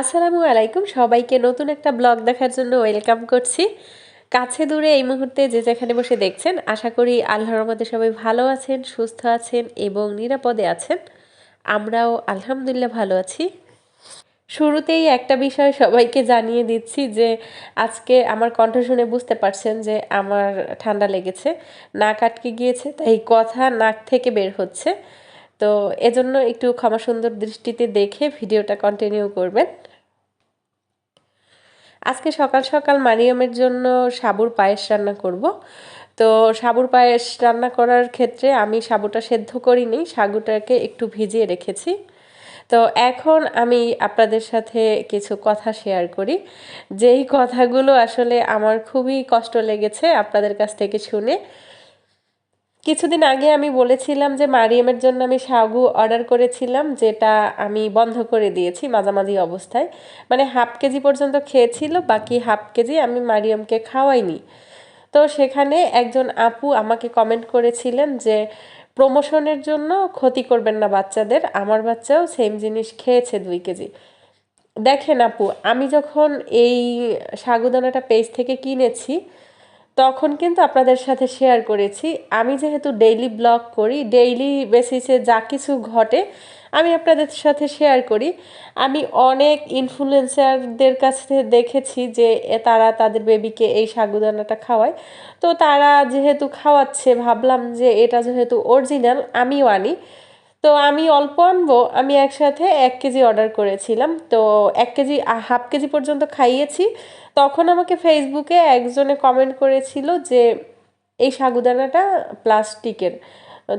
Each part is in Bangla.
আসসালামু আলাইকুম। সবাইকে নতুন একটা ব্লগ দেখার জন্য ওয়েলকাম করছি। কাছে দূরে এই মুহূর্তে যে যেখানে বসে দেখছেন, আশা করি আল্লাহর মধ্যে সবাই ভালো আছেন, সুস্থ আছেন এবং নিরাপদে আছেন। আমরাও আলহামদুলিল্লাহ ভালো আছি। শুরুতেই একটা বিষয় সবাইকে জানিয়ে দিচ্ছি যে, আজকে আমার কণ্ঠ শুনে বুঝতে পারছেন যে আমার ঠান্ডা লেগেছে, নাক আটকে গিয়েছে, তাই কথা নাক থেকে বের হচ্ছে। তো এজন্য একটু ক্ষমা সুন্দর দৃষ্টিতে দেখে ভিডিওটা কন্টিনিউ করবেন। আজকে সকাল সকাল মারিয়ামের জন্য সাবুর পায়েস রান্না করব। তো সাবুর পায়েস রান্না করার ক্ষেত্রে আমি সাবুটা সেদ্ধ করিনি, সাগুটাকে একটু ভিজিয়ে রেখেছি। তো এখন আমি আপনাদের সাথে কিছু কথা শেয়ার করি। যেই কথাগুলো আসলে আমার খুবই কষ্ট লেগেছে আপনাদের কাছ থেকে শুনে কিছুদিন আগে আমি বলেছিলাম যে মারিয়ামের জন্য আমি সাগু অর্ডার করেছিলাম, যেটা আমি বন্ধ করে দিয়েছি মাঝামাঝি অবস্থায়। মানে হাফ কেজি পর্যন্ত খেয়েছিল, বাকি হাফ কেজি আমি মারিয়ামকে খাওয়াইনি। তো সেখানে একজন আপু আমাকে কমেন্ট করেছিলেন যে, প্রমোশনের জন্য ক্ষতি করবেন না বাচ্চাদের, আমার বাচ্চাও সেম জিনিস খেয়েছে দুই কেজি। দেখেন আপু, আমি যখন এই সাগুদানাটা পেজ থেকে কিনেছি তখন কিন্তু আপনাদের সাথে শেয়ার করেছি। আমি যেহেতু ডেইলি ব্লগ করি ডেইলি বেসিসে যা কিছু ঘটে, আমি আপনাদের সাথে শেয়ার করি। আমি অনেক ইনফ্লুয়েন্সারদের কাছে দেখেছি যে তারা তাদের বেবিকে এই সাগুদানাটা খাওয়ায়। তো তারা যেহেতু খাওয়াচ্ছে, ভাবলাম যে এটা যেহেতু অরিজিনাল আমিও আনি। তো আমি অল্প আনব। আমি একসাথে এক কেজি অর্ডার করেছিলাম। তো এক কেজি, হাফ কেজি পর্যন্ত খাইয়েছি। তখন আমাকে ফেসবুকে একজনে কমেন্ট করেছিল যে, এই সাগুদানাটা প্লাস্টিকের।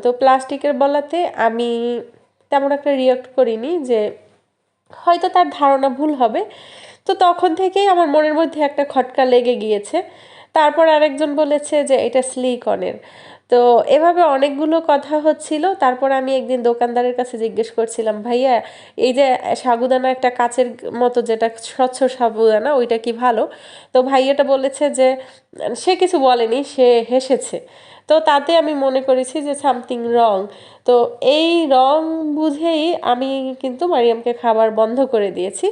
তো প্লাস্টিকের বলাতে আমি তেমন একটা রিয়াক্ট করিনি যে, হয়তো তার ধারণা ভুল হবে। তো তখন থেকেই আমার মনের মধ্যে একটা খটকা লেগে গিয়েছে। তারপর আরেকজন বলেছে যে, এটা স্লিকনের তো এভাবে অনেকগুলো কথা হচ্ছিল। তারপর আমি একদিন দোকানদারের কাছে জিজ্ঞেস করছিলাম, ভাইয়া, এই যে সাগুদানা একটা কাচের মতো যেটা স্বচ্ছ সাবুদানা ওইটা কি ভালো? তো ভাইয়াটা বলেছে যে, সে কিছু বলেনি, সে হেসেছে। তো তাতে আমি মনে করেছি যে, সামথিং রং। তো এই রং বুঝেই আমি কিন্তু মারিয়ামকে খাবার বন্ধ করে দিয়েছি।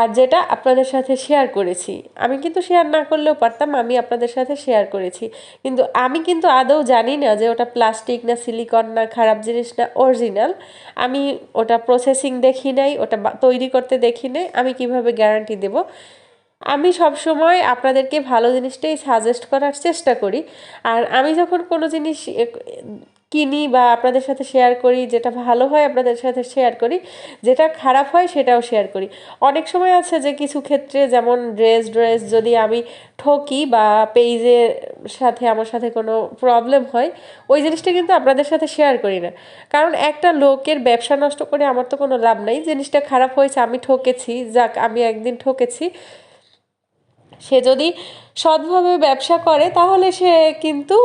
আর যেটা আপনাদের সাথে শেয়ার করেছি। আমি কিন্তু শেয়ার না করলেও পারতাম, আমি আপনাদের সাথে শেয়ার করেছি। কিন্তু আমি কিন্তু আদৌ জানি না যে ওটা প্লাস্টিক না সিলিকন না খারাপ জিনিস না অরিজিনাল আমি ওটা প্রসেসিং দেখি নাই, ওটা তৈরি করতে দেখি নাই, আমি কীভাবে গ্যারান্টি দেব? আমি সব সময় আপনাদেরকে ভালো জিনিসটাই সাজেস্ট করার চেষ্টা করি। আর আমি যখন কোনো জিনিস কিনি বা আপনাদের সাথে শেয়ার করি, যেটা ভালো হয় আপনাদের সাথে শেয়ার করি, যেটা খারাপ হয় সেটাও শেয়ার করি। অনেক সময় আছে যে কিছু ক্ষেত্রে যেমন ড্রেস ড্রেস যদি আমি ঠকি বা পেজের সাথে আমার সাথে কোনো প্রবলেম হয়, ওই জিনিসটা কিন্তু আপনাদের সাথে শেয়ার করি না। কারণ একটা লোকের ব্যবসা নষ্ট করে আমার তো কোনো লাভ নাই, জিনিসটা খারাপ হয়েছে আমি ঠকেছি, যাক আমি একদিন ঠকেছি সে যদি সৎভাবে ব্যবসা করে, তাহলে সে কিন্তু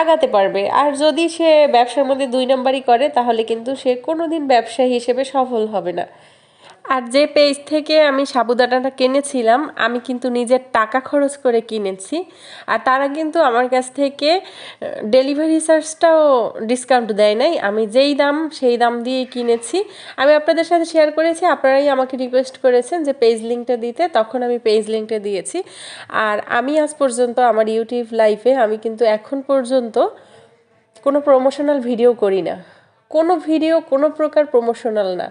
আগাতে পারবে। আর যদি সে ব্যবসার মধ্যে দুই নম্বরই করে, তাহলে কিন্তু সে কোনোদিন ব্যবসায়ী হিসেবে সফল হবে না। আর যে পেজ থেকে আমি সাবুদানাটা কিনেছিলাম, আমি কিন্তু নিজের টাকা খরচ করে কিনেছি। আর তারা কিন্তু আমার কাছ থেকে ডেলিভারি চার্জটাও ডিসকাউন্ট দেয় নাই। আমি যেই দাম, সেই দাম দিয়ে কিনেছি। আমি আপনাদের সাথে শেয়ার করেছি, আপনারাই আমাকে রিকোয়েস্ট করেছেন যে পেজ লিঙ্কটা দিতে, তখন আমি পেজ লিঙ্কটা দিয়েছি। আর আমি আজ পর্যন্ত আমার ইউটিউব লাইফে আমি কিন্তু এখন পর্যন্ত কোনো প্রমোশনাল ভিডিও করি না। কোনো ভিডিও, কোনো প্রকার প্রমোশনাল না।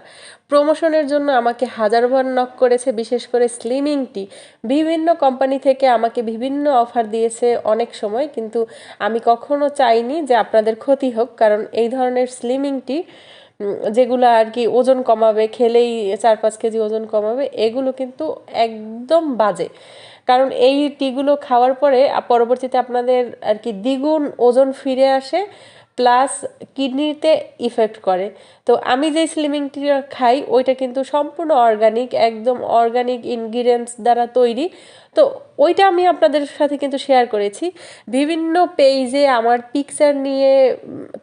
প্রমোশনের জন্য আমাকে হাজারবার নক করেছে, বিশেষ করে স্লিমিংটি বিভিন্ন কোম্পানি থেকে আমাকে বিভিন্ন অফার দিয়েছে অনেক সময়, কিন্তু আমি কখনো চাইনি যে আপনাদের ক্ষতি হোক, কারণ এই ধরনের স্লিমিংটি যেগুলো আর কি ওজন কমাবে, খেলেই চার পাঁচ কেজি ওজন কমাবে, এগুলো কিন্তু একদম বাজে। কারণ এই টিগুলো খাওয়ার পরে পরবর্তীতে আপনাদের আর কি দ্বিগুণ ওজন ফিরে আসে প্লাস কিডনিতে ইফেক্ট করে। তো আমি যেই স্লিমিং টি খাই, ওইটা কিন্তু সম্পূর্ণ অর্গানিক একদম অর্গানিক ইনগ্রিডিয়েন্টস দ্বারা তৈরি। তো ওইটা আমি আপনাদের সাথে কিন্তু শেয়ার করেছি। বিভিন্ন পেজে আমার পিকচার নিয়ে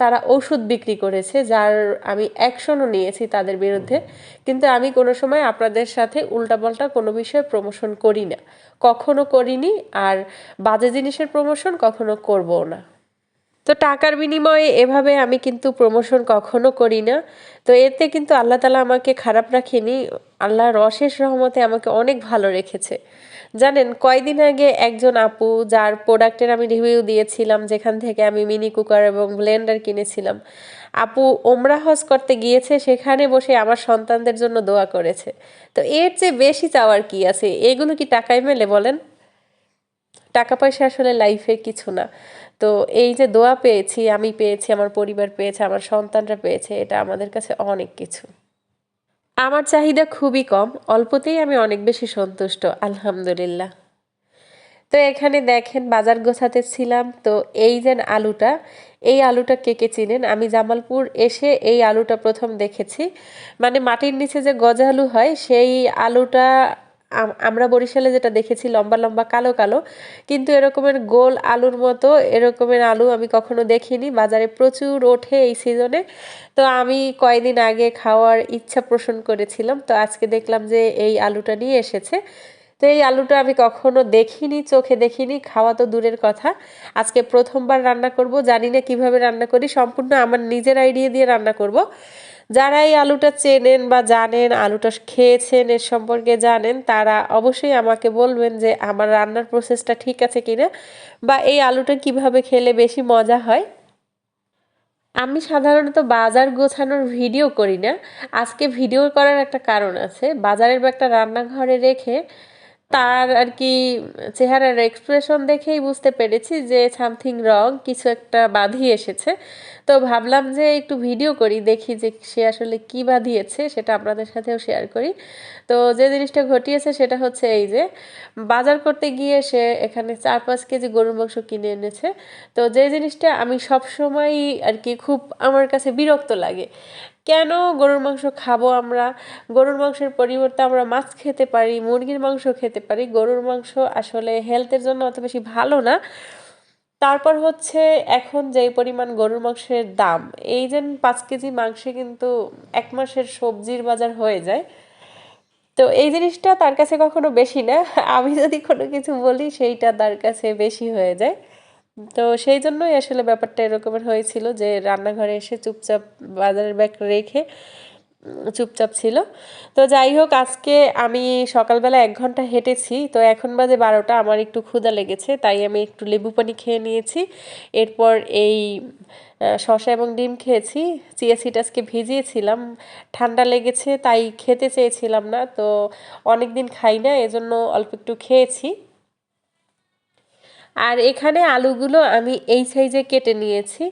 তারা ওষুধ বিক্রি করেছে, যার আমি অ্যাকশনও নিয়েছি তাদের বিরুদ্ধে। কিন্তু আমি কোনো সময় আপনাদের সাথে উল্টাপাল্টা কোনো বিষয়ে প্রমোশন করি না। কখনো করিনি, আর বাজে জিনিসের প্রমোশন কখনো করবও না। তো টাকার বিনিময়ে এভাবে আমি কিন্তু প্রমোশন কখনো করি না তো এতে কিন্তু আল্লাহ তালা আমাকে খারাপ রাখেনি। আল্লাহর অশেষ রহমতে আমাকে অনেক ভালো রেখেছে। জানেন, কয়দিন আগে একজন আপু, যার প্রোডাক্টের আমি রিভিউ দিয়েছিলাম, যেখান থেকে আমি মিনি কুকার এবং ব্লেন্ডার কিনেছিলাম, আপু ওমরা হজ করতে গিয়েছে, সেখানে বসে আমার সন্তানদের জন্য দোয়া করেছে। তো এর চেয়ে বেশি চাওয়ার কি আছে? এগুলো কি টাকায় মেলে বলেন? টাকা পয়সা আসলে লাইফে কিছু না। তো এই যে দোয়া পেয়েছি, আমি পেয়েছি, আমার পরিবার পেয়েছে, আমার সন্তানরা পেয়েছে, এটা আমাদের কাছে অনেক কিছু। আমার চাহিদা খুবই কম, অল্পতেই আমি অনেক বেশি সন্তুষ্ট, আলহামদুলিল্লাহ। তো এখানে দেখেন, বাজার গোছাতে ছিলাম, তো এই যে আলুটা, এই আলুটা কে কে চিনেন? আমি জামালপুর এসে এই আলুটা প্রথম দেখেছি। মানে মাটির নিচে যে গজা আলু হয়, সেই আলুটা আমরা বরিশালে যেটা দেখেছি, লম্বা লম্বা কালো কালো, কিন্তু এরকমের গোল আলুর মতো, এরকমের আলু আমি কখনো দেখিনি। বাজারে প্রচুর ওঠে এই সিজনে। তো আমি কয়দিন আগে খাওয়ার ইচ্ছা পোষণ করেছিলাম। তো আজকে দেখলাম যে এই আলুটা নিয়ে এসেছে। তো এই আলুটা আমি কখনো দেখিনি, চোখে দেখিনি, খাওয়া তো দূরের কথা। আজকে প্রথমবার রান্না করব, জানি না কীভাবে রান্না করি, সম্পূর্ণ আমার নিজের আইডিয়া দিয়ে রান্না করব। যারা এই আলুটা চেনেন বা জানেন, আলুটা খেয়েছেন এর সম্পর্কে জানেন, তারা অবশ্যই আমাকে বলবেন যে আমার রান্নার প্রসেসটা ঠিক আছে কিনা বা এই আলুটা কীভাবে খেলে বেশি মজা হয়। আমি সাধারণত বাজার গোছানোর ভিডিও করি না। আজকে ভিডিও করার একটা কারণ আছে। বাজারের বা একটা রান্নাঘরে রেখে তার আর কি চেহারার এক্সপ্রেশন দেখেই বুঝতে পেরেছি যে সামথিং রং কিছু একটা বাঁধিয়ে এসেছে। তো ভাবলাম যে একটু ভিডিও করি, দেখি যে সে আসলে কি বাঁধিয়েছে, সেটা আপনাদের সাথেও শেয়ার করি। তো যে জিনিসটা ঘটিয়েছে সেটা হচ্ছে এই যে, বাজার করতে গিয়ে সে এখানে চার পাঁচ কেজি গরুর মাংস কিনে এনেছে। তো যে জিনিসটা আমি সব সময় আর কি খুব আমার কাছে বিরক্ত লাগে। কেন গরুর মাংস খাব আমরা? গরুর মাংসের পরিবর্তে আমরা মাছ খেতে পারি, মুরগির মাংস খেতে পারি। গরুর মাংস আসলে হেলথের জন্য অত বেশি ভালো না। তারপর হচ্ছে এখন যেই পরিমাণ গরুর মাংসের দাম, এই যে পাঁচ কেজি মাংসে কিন্তু এক মাসের সবজির বাজার হয়ে যায়। তো এই জিনিসটা তার কাছে কখনো বেশি না। আমি যদি কোনো কিছু বলি, সেইটা তার কাছে বেশি হয়ে যায়। তো সেই জন্যই আসলে ব্যাপারটা এরকমের হয়েছিল যে রান্নাঘরে এসে চুপচাপ বাজারের ব্যাগ রেখে চুপচাপ ছিল। তো যাই হোক, আজকে আমি সকালবেলা এক ঘণ্টা হেঁটেছি, তো এখন বাজে বারোটা, আমার একটু ক্ষুধা লেগেছে, তাই আমি একটু লেবু পানি খেয়ে নিয়েছি। এরপর এই শশা এবং ডিম খেয়েছি, চিয়া সিড আজকে ভিজিয়েছিলাম, ঠান্ডা লেগেছে, তাই খেতে চেয়েছিলাম না, তো অনেক দিন খাই না, এজন্য অল্প একটু খেয়েছি। আর এখানে আলুগুলো আমি এই সাইজে কেটে নিয়েছি।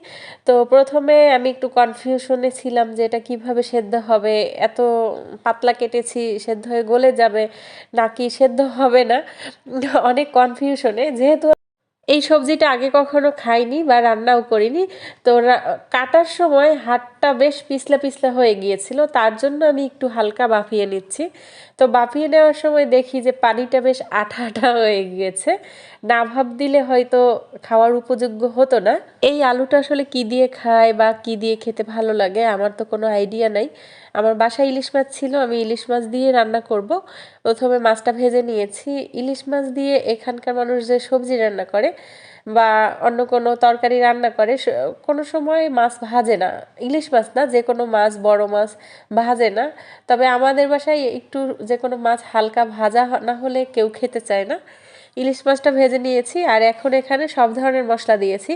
তো প্রথমে আমি একটু কনফিউশনে ছিলাম যে এটা কীভাবে সেদ্ধ হবে, এত পাতলা কেটেছি, সেদ্ধ হয়ে গলে যাবে নাকি সেদ্ধ হবে না? অনেক কনফিউশনে যেহেতু এই সবজিটা আগে কখনো খাইনি বা রান্নাও করিনি। তো কাটার সময় হাতটা বেশ পিছলা পিছলা হয়ে গিয়েছিল, তার জন্য আমি একটু হালকা বাফিয়ে নিচ্ছি। তো বাফিয়ে নেওয়ার সময় দেখি যে পানিটা বেশ আঠা আঠা হয়ে গিয়েছে। না ভাব দিলে হয়তো খাওয়ার উপযোগ্য হতো না। এই আলুটা আসলে কি দিয়ে খায় বা কি দিয়ে খেতে ভালো লাগে আমার তো কোনো আইডিয়া নাই। আমার বাসায় ইলিশ মাছ ছিল, আমি ইলিশ মাছ দিয়ে রান্না করব। প্রথমে মাছটা ভেজে নিয়েছি। ইলিশ মাছ দিয়ে এখানকার মানুষ যে সবজি রান্না করে বা অন্য কোনো তরকারি রান্না করে কোনো সময় মাছ ভাজে না। ইলিশ মাছ না, যে কোনো মাছ, বড় মাছ ভাজে না। তবে আমাদের বাসায় একটু যে কোনো মাছ হালকা ভাজা না হলে কেউ খেতে চায় না। ইলিশ মাছটা ভেজে নিয়েছি আর এখন এখানে সব ধরনের মশলা দিয়েছি।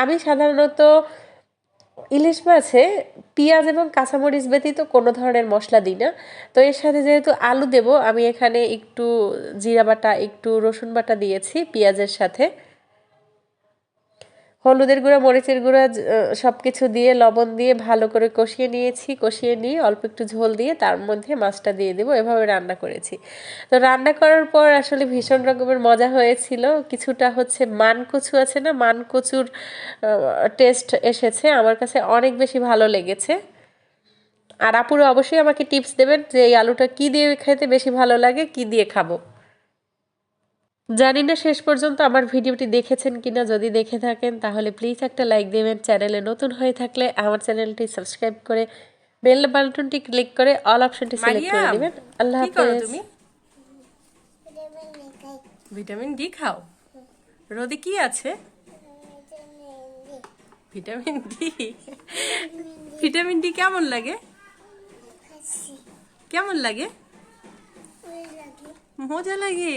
আমি সাধারণত ইলিশ মাছে পেঁয়াজ এবং কাঁচামরিচ ব্যতীত কোনো ধরনের মশলা দিই না। তো এর সাথে যেহেতু আলু দেব, আমি এখানে একটু জিরা বাটা, একটু রসুন বাটা দিয়েছি পেঁয়াজের সাথে। হলুদের গুঁড়া, মরিচের গুঁড়া সব কিছু দিয়ে লবণ দিয়ে ভালো করে কষিয়ে নিয়েছি। কষিয়ে নিয়ে অল্প একটু ঝোল দিয়ে তার মধ্যে মাছটা দিয়ে দেবো। এভাবে রান্না করেছি। তো রান্না করার পর আসলে ভীষণ রকমের মজা হয়েছিল। কিছুটা হচ্ছে মান কচু আছে না মান কচুর টেস্ট এসেছে। আমার কাছে অনেক বেশি ভালো লেগেছে। আর আপুরা অবশ্যই আমাকে টিপস দেবেন যে এই আলুটা কী দিয়ে খেতে বেশি ভালো লাগে, কি দিয়ে খাব। জানি না শেষ পর্যন্ত আমার ভিডিওটি দেখেছেন কিনা যদি দেখে থাকেন তাহলে প্লিজ একটা লাইক দেবেন। চ্যানেলে নতুন হয়ে থাকলে আমার চ্যানেলটি সাবস্ক্রাইব করে বেল বাটনটি ক্লিক করে অল অপশনটি সিলেক্ট করে দিবেন। আল্লাহ হাফেজ। তুমি? ভিটামিন ডি খাও? রোদে কি আছে? ভিটামিন ডি ভিটামিন ডি কেমন লাগে? কেমন লাগে? মজা লাগে।